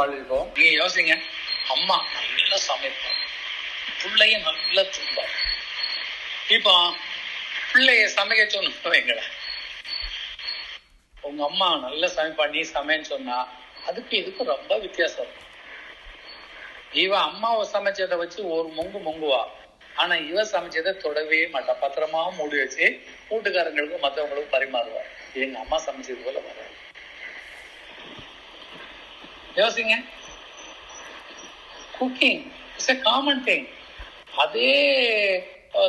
வாழ்க்கோம் நீங்க யோசிங்க. அம்மா நல்லா சமைப்போம் பிள்ளைய நல்லா தும்பாங்க இப்போ பிள்ளைய சமைக்க சொன்னோம் எங்களை உங்க அம்மா நல்லா சமைப்பா நீ சமைன்னு சொன்னா அதுக்கு இதுக்கு ரொம்ப வித்தியாசம். இருக்கும் இவ அம்மாவை சமைச்சதை வச்சு ஒரு மொங்கு மொங்குவா. ஆனா இவ சமைச்சதை தொடவே மாட்டா. பத்திரமாவும் மூடி வச்சு வீட்டுக்காரங்களுக்கும் மற்றவங்களுக்கும் பரிமாறுவா. எங்க அம்மா சமைச்சது போல வராது. யோசிங்க. Cooking it's a common thing அதே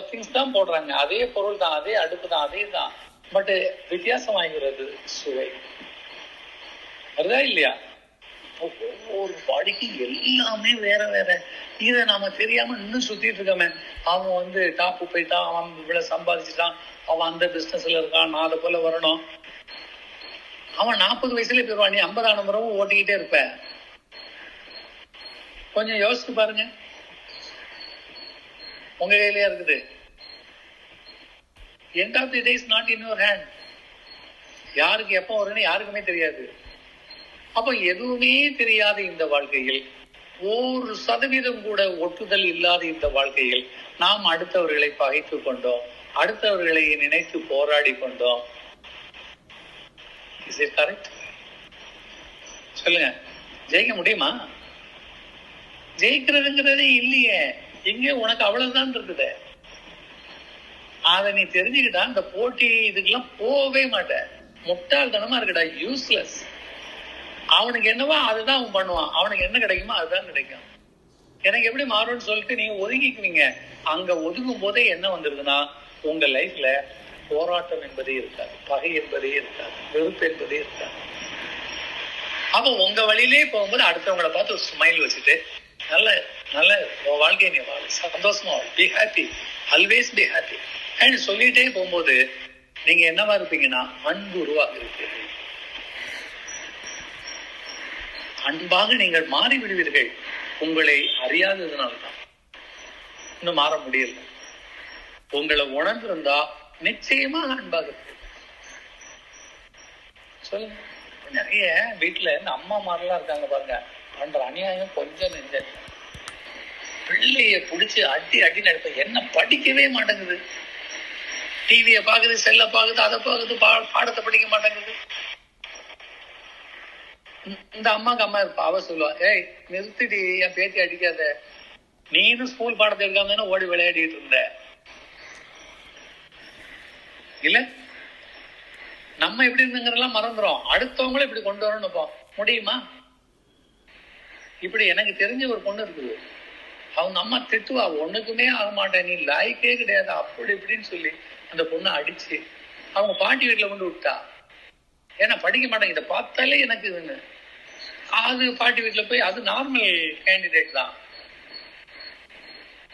திங்ஸ் தான் போடுறாங்க. அதே பொருள் தான் அதே அடுப்பு தான் அதே தான். பட் வித்தியாசம் ஆகிறது சுவை. வருதா இல்லையா? ஒவ்வொரு பாடிக்கு எல்லாமே வேற வேற. இதை நாம தெரியாம இன்னும் சுத்திட்டு இருக்கோமே. அவன் வந்து டாப்பு போயிட்டான் அவன் இவ்வளவு சம்பாதிச்சுட்டான் அவன் அந்த பிசினஸ்ல இருக்கான் நான் அதை போல வரணும். அவன் நாற்பது வயசுல போயிடுவான் நீ ஐம்பதான முறவும் ஓட்டிக்கிட்டே இருப்ப. கொஞ்சம் யோசிச்சு பாருங்க. உங்க கையிலயா இருக்குது? End of the days not in your hand யாருக்கு எப்போ வரும்னு யாருக்குமே தெரியாது. அப்போ எதுவுமே தெரியாத இந்த வாழ்க்கையில் ஒரு சதவீதம் கூட ஒட்டுதல் இல்லாத இந்த வாழ்க்கையில் நாம் அடுத்தவர்களை பகைத்து கொண்டோம் அடுத்தவர்களை நினைத்து போராடி கொண்டோம் இஸ் இட் கரெக்ட் சொல்லுங்க. ஜெயிக்க முடியுமா? ஜெயிக்கிறதுங்கிறதே இல்லையே. இங்க உனக்கு அவ்வளவுதான் இருக்குது. அதை நீ தெரிஞ்சுக்கிட்டா இந்த போட்டி இதுக்கெல்லாம் போகவே மாட்டேன் முட்டாள்தனமா இருக்கடா யூஸ்லெஸ் அவனுக்கு என்னவோ அதுதான் அவன் பண்ணுவான். அவனுக்கு என்ன கிடைக்குமோ அதுதான் கிடைக்கும். எனக்கு எப்படி மாறும்னு சொல்லிட்டு நீங்க ஒதுங்கிக்குவீங்க. அங்க ஒதுங்கும் போதே என்ன வந்துருதுன்னா உங்க லைஃப்ல போராட்டம் என்பதே இருக்காது. பகை என்பதே இருக்காது. வெறுப்பு என்பதே இருக்காது. அப்ப உங்க வழியிலே போகும்போது அடுத்தவங்களை பார்த்து ஒரு ஸ்மைல் வச்சுட்டு நல்ல நல்ல உன் வாழ்க்கையை நீ வாழ. சந்தோஷமா be happy always be happy and சொல்லிட்டே போகும்போது நீங்க என்னவா இருப்பீங்கன்னா அன்பு உருவாக்குறீர்கள் அன்பாக நீங்கள் மாறி விடுவீர்கள் உங்களை அறியாததுனால்தான். இன்னும் மாற முடியல. உங்களை உணர்ந்திருந்தா நிச்சயமா அன்பாக சொல்லுங்க. நிறைய வீட்டுல இந்த அம்மா மாதிரிலாம் இருக்காங்க பாருங்க. பண்ற அநியாயம் கொஞ்சம் நெஞ்ச பிள்ளைய புடிச்சு அடி அடி நடப்ப என்ன படிக்கவே மாட்டேங்குது. டிவிய பாக்குது செல்ல பாக்குது அதை பாக்குது பா- பாடத்தை படிக்க மாட்டேங்குது. இந்த அம்மாக்கு அம்மா இருப்பா அவ சொல்லுவா ஏய் நிறுத்திடி என் பேத்தி அடிக்காத. நீனும் ஸ்கூல் பாடத்தை எடுக்காம ஓடி விளையாடிட்டு இருந்த. இல்ல? நம்ம எப்படி இருந்துங்கிறதெல்லாம் மறந்துடும் அடுத்தவங்களும் இப்படி கொண்டு வரணும் முடியுமா? இப்படி எனக்கு தெரிஞ்ச ஒரு பொண்ணு இருக்குது. அவங்க அம்மா திட்டுவா ஒண்ணுக்குமே ஆக மாட்டேன். நீ லாய்க்கே கிடையாது. அப்படி இப்படின்னு சொல்லி அந்த பொண்ணை அடிச்சு அவங்க பாட்டி வீட்டுல கொண்டு விட்டா. ஏன்னா படிக்க மாட்டேங்க. இதை பார்த்தாலே எனக்கு இதுன்னு. அது பாட்டி வீட்டுல போய் அது நார்மல் கேண்டிடேட் தான்.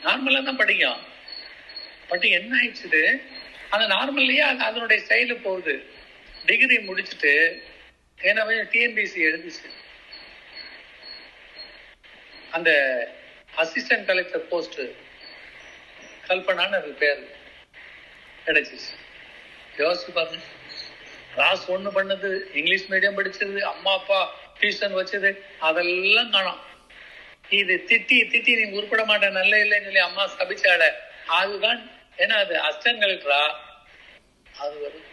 நார்மலா தான் படிக்கும். பட் என்ன ஆயிடுச்சு அந்த நார்மல்லையே அது அதனுடைய செயலு போகுது. டிகிரி முடிச்சுட்டு ஏன்னா டிஎன்பிசி எழுதிச்சு. அந்த அசிஸ்டன்ட் கலெக்டர் போஸ்ட் கல்பனான்னு அது பேர் கிடைச்சிச்சு. யோசிச்சு பாருங்க. கிளாஸ் ஒன்று பண்ணது இங்கிலீஷ் மீடியம் படிச்சது அம்மா அப்பா டியூஷன் வச்சது அதெல்லாம் காணும். இது திட்டி திட்டி நீ உருப்பட மாட்டேன் நல்ல இல்லைன்னு சொல்லி அம்மா சபிச்சாட அதுதான் ஏன்னா அது அசிஸ்டன்ட் கலெக்டரா அது வருது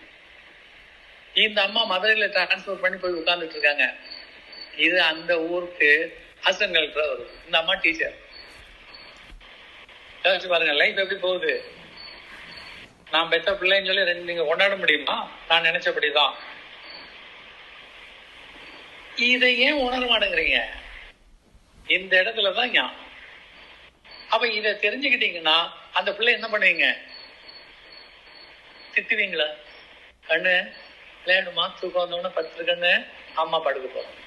இந்த அம்மா மதுரையில டிரான்ஸ்பர் பண்ணி போய் உட்கார்ந்துட்டு இருக்காங்க இது அந்த ஊருக்கு கலெக்டரா வருது இந்த அம்மா டீச்சர் யோசிச்சு பாருங்க லைஃப் எப்படி போகுது? நான் பெத்த பிள்ளைன்னு சொல்லி ரெண்டு நீங்க கொண்டாட முடியுமா? நான் நினைச்சபடிதான். இதை ஏன் உணர மாட்டேங்கிறீங்க? இந்த இடத்துலதான் ஞானம். அப்ப இத தெரிஞ்சுக்கிட்டீங்கன்னா அந்த பிள்ளை என்ன பண்ணுவீங்க? திட்டுவீங்களா? கண்ணு விளையாடுமா? தூக்கம் வந்தோடனே படுத்துரு கண்ணு அம்மா படுக்க போறோம்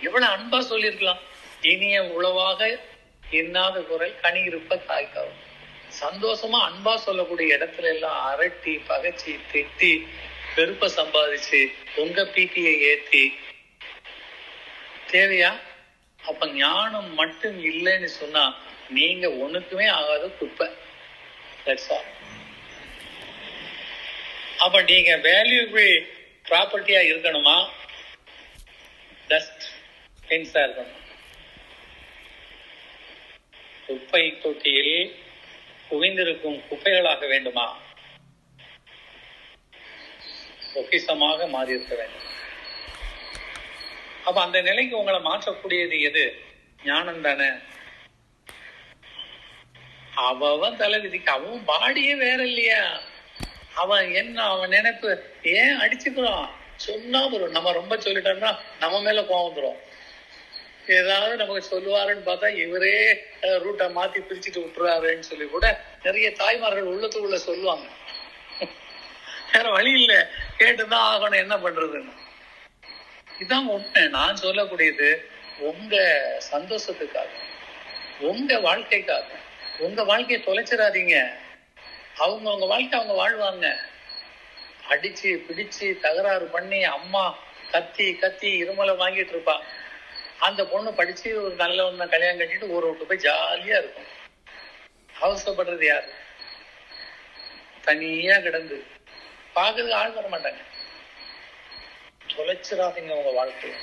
எவ்வளவு அன்பா சொல்லியிருக்கலாம். இனிய உளவாக இன்னாத குரல் கனி இருப்ப தாய்க்காவும். சந்தோஷமா அன்பா சொல்லக்கூடிய இடத்துல எல்லாம் அரட்டி பகைச்சி திட்டி வெறுப்ப சம்பாதிச்சு உங்க பீட்டியை ஏத்தி. தேவையா? அப்ப ஞானம் மட்டும் இல்லைன்னு சொன்னா நீங்க ஒண்ணுக்குமே ஆகாத குப்பை. அப்ப நீங்க வேல்யூபிள் ப்ராப்பர்ட்டியா இருக்கணுமா? டஸ்ட் டென்ஸா இருக்கணும் குப்பை தொட்டியில் குவிந்திருக்கும் குப்பைகளாக வேண்டுமா? பொக்கிசமாக மாறி இருக்க வேண்டும். அப்ப அந்த நிலைக்கு உங்களை மாற்றக்கூடியது எது? ஞானம் தானே. அவன் தலை விதிக்க அவன் பாடியே வேற இல்லையா அவன் என்ன அவன் நினைப்பு ஏன் அடிச்சுக்கிறான்? சொன்னா வரும் நம்ம ரொம்ப சொல்லிட்டோம்னா நம்ம மேல கோவம் வந்துரும். ஏதாவது நமக்கு சொல்லுவாருன்னு பார்த்தா இவரே ரூட்டை மாத்தி பிரிச்சுட்டு விட்டுறாருன்னு சொல்லி கூட நிறைய தாய்மார்கள் உள்ளத்துக்குள்ள சொல்லுவாங்க. வேற வழி இல்ல. கேட்டுதான் ஆகணும். என்ன பண்றதுன்னு. இதான் உண்மை. நான் சொல்லக்கூடியது உங்க சந்தோஷத்துக்காக உங்க வாழ்க்கைக்காக. உங்க வாழ்க்கையை தொலைச்சிடாதீங்க. அவங்க உங்க வாழ்க்கை அவங்க வாழ்வாங்க. அடிச்சு பிடிச்சு தகராறு பண்ணி அம்மா கத்தி கத்தி இருமலை வாங்கிட்டு இருப்பான் அந்த பொண்ணு படிச்சு ஒரு நல்ல ஒண்ணு கல்யாணம் கட்டிட்டு ஊரை விட்டு போய் ஜாலியா இருக்கும். அவசரப்படுறது யாரு? தனியா கிடந்து. பாக்குறதுக்கு ஆள் வர மாட்டாங்க. தொலைச்சிடாதீங்க உங்க வாழ்க்கையை.